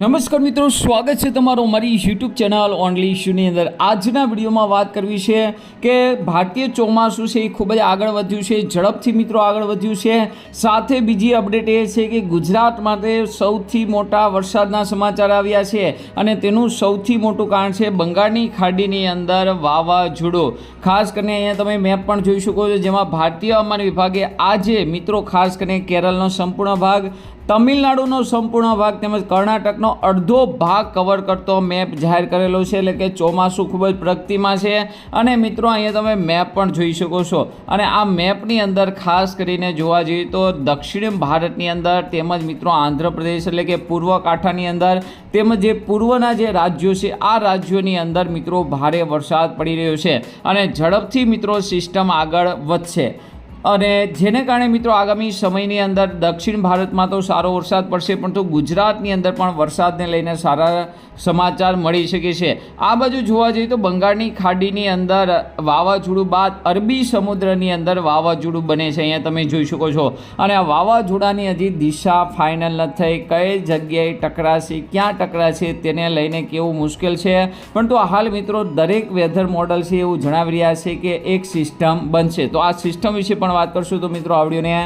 નમસ્કાર મિત્રો, સ્વાગત છે તમારું મારી યુટ્યુબ ચેનલ ઓનલી ઇશ્યુની અંદર. આજના વિડીયોમાં વાત કરવી છે કે ભારતીય ચોમાસું છે એ ખૂબ જ આગળ વધ્યું છે, ઝડપથી મિત્રો આગળ વધ્યું છે. સાથે બીજી અપડેટ એ છે કે ગુજરાત માટે સૌથી મોટા વરસાદના સમાચાર આવ્યા છે અને તેનું સૌથી મોટું કારણ છે બંગાળની ખાડીની અંદર વાવાઝોડું. ખાસ કરીને અહીંયા તમે મેપ પણ જોઈ શકો છો, જેમાં ભારતીય હવામાન વિભાગે આજે મિત્રો ખાસ કરીને કેરળનો સંપૂર્ણ ભાગ તમિલનાડુનો સંપૂર્ણ ભાગ તેમજ કર્ણાટકનો અડધો ભાગ કવર કરતો મેપ જાહેર કરેલો છે. એટલે કે ચોમાસું ખૂબ જ પ્રગતિમાં છે. અને મિત્રો, અહીંયા તમે મેપ પણ જોઈ શકો છો. અને આ મેપની અંદર ખાસ કરીને જોવા જઈએ તો દક્ષિણ ભારતની અંદર તેમજ મિત્રો આંધ્રપ્રદેશ એટલે કે પૂર્વ કાંઠાની અંદર તેમજ જે પૂર્વના જે રાજ્યો છે, આ રાજ્યોની અંદર મિત્રો ભારે વરસાદ પડી રહ્યો છે. અને ઝડપથી મિત્રો સિસ્ટમ આગળ વધશે. અને જેને કારણે મિત્રો આગામી સમયની અંદર દક્ષિણ ભારતમાં તો સારો વરસાદ પડશે પરંતુ ગુજરાતની અંદર પણ વરસાદને લઈને સારા સમાચાર મળી શકે છે. આ બાજુ જોવા જઈએ તો બંગાળની ખાડીની અંદર વાવાઝોડું બાદ અરબી સમુદ્રની અંદર વાવાઝોડું બને છે, અહીંયા તમે જોઈ શકો છો. અને આ વાવાઝોડાની હજી દિશા ફાઇનલ નથી થઈ. કઈ જગ્યાએ ટકરાશે, ક્યાં ટકરાશે તેને લઈને કેવું મુશ્કેલ છે. પરંતુ હાલ મિત્રો દરેક વેધર મોડલ છે એવું જણાવી રહ્યા છે કે એક સિસ્ટમ બનશે. તો આ સિસ્ટમ વિશે પણ વાત કરશું તો મિત્રો આ વિડીયોને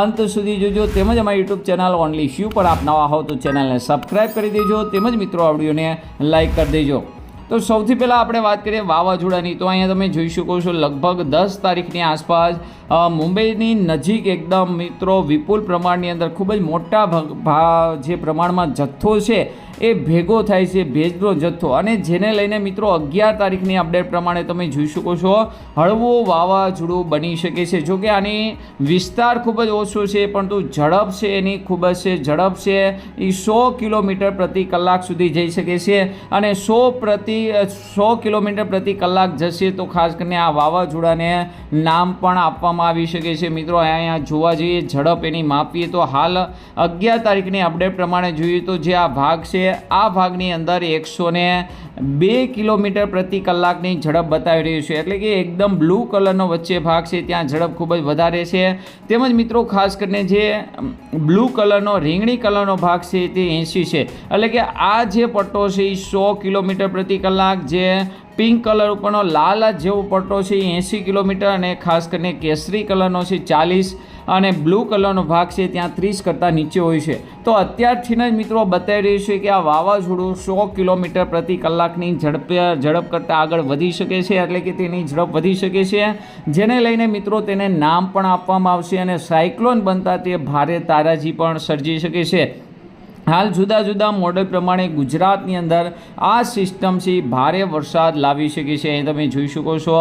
અંત સુધી જોજો તેમજ અમારી યુટ્યુબ ચેનલ ઓનલી શ્યુ પર આપ નવા હો તો ચેનલને સબસ્ક્રાઈબ કરી દેજો તેમજ મિત્રો આ વિડીયોને લાઈક કરી દેજો. તો સૌથી પહેલાં આપણે વાત કરીએ વાવાઝોડાની. તો અહીંયા તમે જોઈ શકો છો લગભગ દસ તારીખની આસપાસ મુંબઈની નજીક એકદમ મિત્રો વિપુલ પ્રમાણની અંદર ખૂબ જ મોટા જે પ્રમાણમાં જથ્થો છે એ ભેગો થાય છે ભેજનો જથ્થો. અને જેને લઈને મિત્રો અગિયાર તારીખની અપડેટ પ્રમાણે તમે જોઈ શકો છો, હળવું વાવાઝોડું બની શકે છે. જો કે આની વિસ્તાર ખૂબ જ ઓછો છે, પરંતુ ઝડપ છે એની ખૂબ જ છે. ઝડપ છે એ સો કિલોમીટર પ્રતિ કલાક સુધી જઈ શકે છે અને સો પ્રતિ, સો કિલોમીટર પ્રતિ કલાક જશે તો ખાસ કરીને આ વાવાઝોડાને નામ પણ આપવામાં આવી શકે છે. મિત્રો અહીંયા જોવા જઈએ, ઝડપ એની માપીએ તો હાલ અગિયાર તારીખની અપડેટ પ્રમાણે જોઈએ તો જે આ ભાગ છે આ ભાગની અંદર એકસો ને બે કિલોમીટર પ્રતિ કલાકની ઝડપ બતાવી રહ્યું છે. એટલે કે એકદમ બ્લુ કલરનો વચ્ચે ભાગ છે. ત્યાં ઝડપ ખૂબ જ વધારે છે. તેમજ મિત્રો, ખાસ કરીને જે બ્લુ કલરનો, રીંગણી કલરનો ભાગ છે તે એંસી છે. એટલે કે આ જે પટ્ટો છે એ સો કિલોમીટર પ્રતિ કલાક જે પિંક કલર ઉપરનો લાલ જેવો પટ્ટો છે, એ એંસી કિલોમીટર અને ખાસ કરીને કેસરી કલરનો છે, ચાલીસ અને બ્લુ કલરનો ભાગ છે, ત્યાં ત્રીસ કરતાં નીચે હોય છે. તો અત્યારથી જ મિત્રો બતાવી રહ્યું છે કે આ વાવાઝોડું સો કિલોમીટર પ્રતિ કલાકની ઝડપ ઝડપ કરતાં આગળ વધી શકે છે, એટલે કે તેની ઝડપ વધી શકે છે. જેને લઈને મિત્રો તેને નામ પણ આપવામાં આવશે અને સાયક્લોન બનતા તે ભારે તારાજી પણ સર્જી શકે છે. હાલ જુદા જુદા મોડેલ પ્રમાણે ગુજરાતની અંદર આ સિસ્ટમ છે ભારે વરસાદ લાવી શકે છે. અહીં તમે જોઈ શકો છો.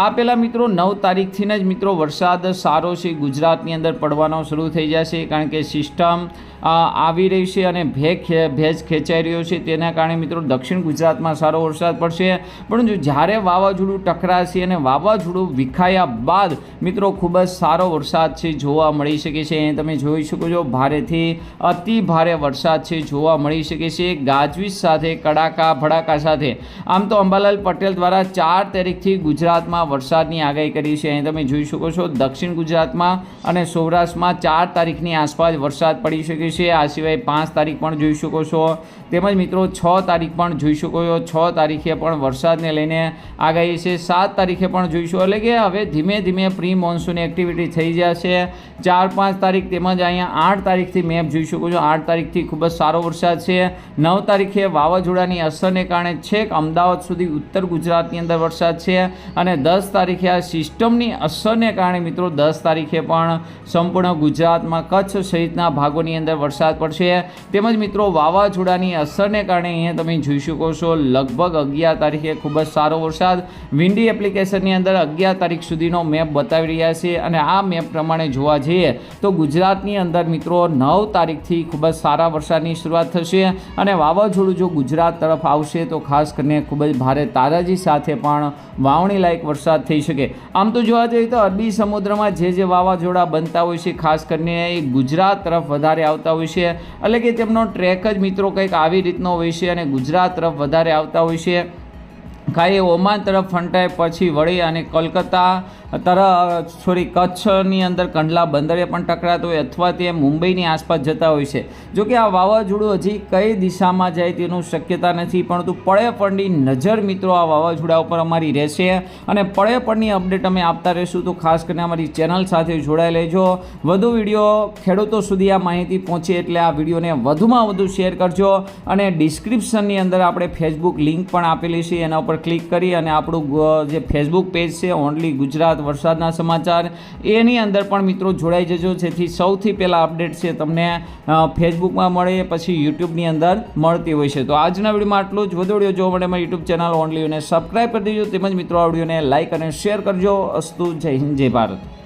આ પહેલાં મિત્રો નવ તારીખથી જ મિત્રો વરસાદ સારો છે. ગુજરાતની અંદર પડવાનો શરૂ થઈ જશે કારણ કે સિસ્ટમ આવી રહી છે અને ભેજ ભેજ ખેંચાઈ રહ્યો છે. તેના કારણે મિત્રો દક્ષિણ ગુજરાતમાં સારો વરસાદ પડશે. પણ જો જ્યારે વાવાઝોડું ટકરાશે અને વાવાઝોડું વિખાયા બાદ મિત્રો ખૂબ જ સારો વરસાદ છે જોવા મળી શકે છે. અહીં તમે જોઈ શકો છો, ભારેથી અતિ ભારે વરસાદ છે, જોવા મળી શકે છે. ગાજવીજ સાથે, કડાકા, ભડાકા સાથે. આમ તો અંબાલાલ પટેલ દ્વારા ચાર તારીખથી ગુજરાતમાં વરસાદની આગાહી કરી છે. અહીં તમે જોઈ શકો છો, દક્ષિણ ગુજરાતમાં અને સૌરાષ્ટ્રમાં ચાર તારીખની આસપાસ વરસાદ પડી શકે છે. આ સિવાય પાંચ તારીખ પણ જોઈ શકો છો. તેમજ મિત્રો, છ તારીખ પણ જોઈ શકો છો. છ તારીખે પણ વરસાદને લઈને આગાહી છે. સાત તારીખે પણ જોઈશું. એટલે કે હવે ધીમે ધીમે પ્રી મોન્સૂન એક્ટિવિટી થઈ જશે. ચાર પાંચ તારીખ તેમજ અહીંયા આઠ તારીખથી મેપ જોઈ શકો છો. આઠ તારીખથી ખૂબ જ સારો વરસાદ છે. નવ તારીખે વાવાઝોડાની અસરને કારણે છેક અમદાવાદ સુધી ઉત્તર ગુજરાતની અંદર વરસાદ છે અને દસ તારીખે આ સિસ્ટમની અસરને કારણે મિત્રો દસ તારીખે પણ સંપૂર્ણ ગુજરાતમાં કચ્છ સહિતના ભાગોની અંદર વરસાદ પડશે. તેમજ મિત્રો વાવાઝોડાની અસરને કારણે અહીંયા તમે જોઈ શકો છો લગભગ અગિયાર તારીખે ખૂબ જ સારો વરસાદ. વિન્ડી એપ્લિકેશનની અંદર અગિયાર તારીખ સુધીનો મેપ બતાવી રહ્યા છે અને આ મેપ પ્રમાણે જોવા જઈએ તો ગુજરાતની અંદર મિત્રો નવ તારીખથી ખૂબ જ સારા વરસાદની શરૂઆત થશે અને વાવાઝોડું જો ગુજરાત તરફ આવશે તો ખાસ કરીને ખૂબ જ ભારે તારાજી સાથે પણ વાવણી લાયક વરસાદ થઈ શકે. આમ તો જોવા જઈએ તો અરબી સમુદ્રમાં જે જે વાવાઝોડા બનતા હોય છે, ખાસ કરીને એ ગુજરાત તરફ વધારે આવતા હોય છે. એટલે કે તેમનો ટ્રેક જ મિત્રો કંઈક આવી રીતનો હોય છે અને ગુજરાત તરફ વધારે આવતા હોય છે. કાંઈ ઓમાન તરફ ફંટાય પછી વળી અને કોલકાતા તરફ, સોરી, કચ્છની અંદર કંડલા બંદરે પણ ટકરાતો હોય અથવા તે મુંબઈની આસપાસ જતા હોય છે. જો કે આ વાવાઝોડું હજી કઈ દિશામાં જાય તેનું શક્યતા નથી, પરંતુ પડની નજર મિત્રો આ વાવાઝોડા ઉપર અમારી રહેશે. અને પડની અપડેટ અમે આપતા રહીશું, તો ખાસ કરીને અમારી ચેનલ સાથે જોડાઈ લેજો. વધુ વીડિયો ખેડૂતો સુધી આ માહિતી પહોંચે એટલે આ વિડીયોને વધુમાં વધુ શેર કરજો. અને ડિસ્ક્રિપ્શનની અંદર આપણે ફેસબુક લિંક પણ આપેલી છે, એના ઉપર ક્લિક કરી અને આપણું જે ફેસબુક પેજ છે ઓનલી ગુજરાત વરસાદના સમાચાર, એની અંદર પણ મિત્રો જોડાઈ જજો. જેથી સૌથી પહેલાં અપડેટ છે તમને ફેસબુકમાં મળે, પછી યુટ્યુબની અંદર મળતી હોય છે. તો આજના વિડીયોમાં આટલું જ. વધુ વીડિયો જોવા મારી યુટ્યુબ ચેનલ ઓનલી અને સબસ્ક્રાઈબ કરી દેજો. તેમજ મિત્રો આ વિડીયોને લાઇક અને શેર કરજો. અસ્તુ જય હિન્દ, જય ભારત.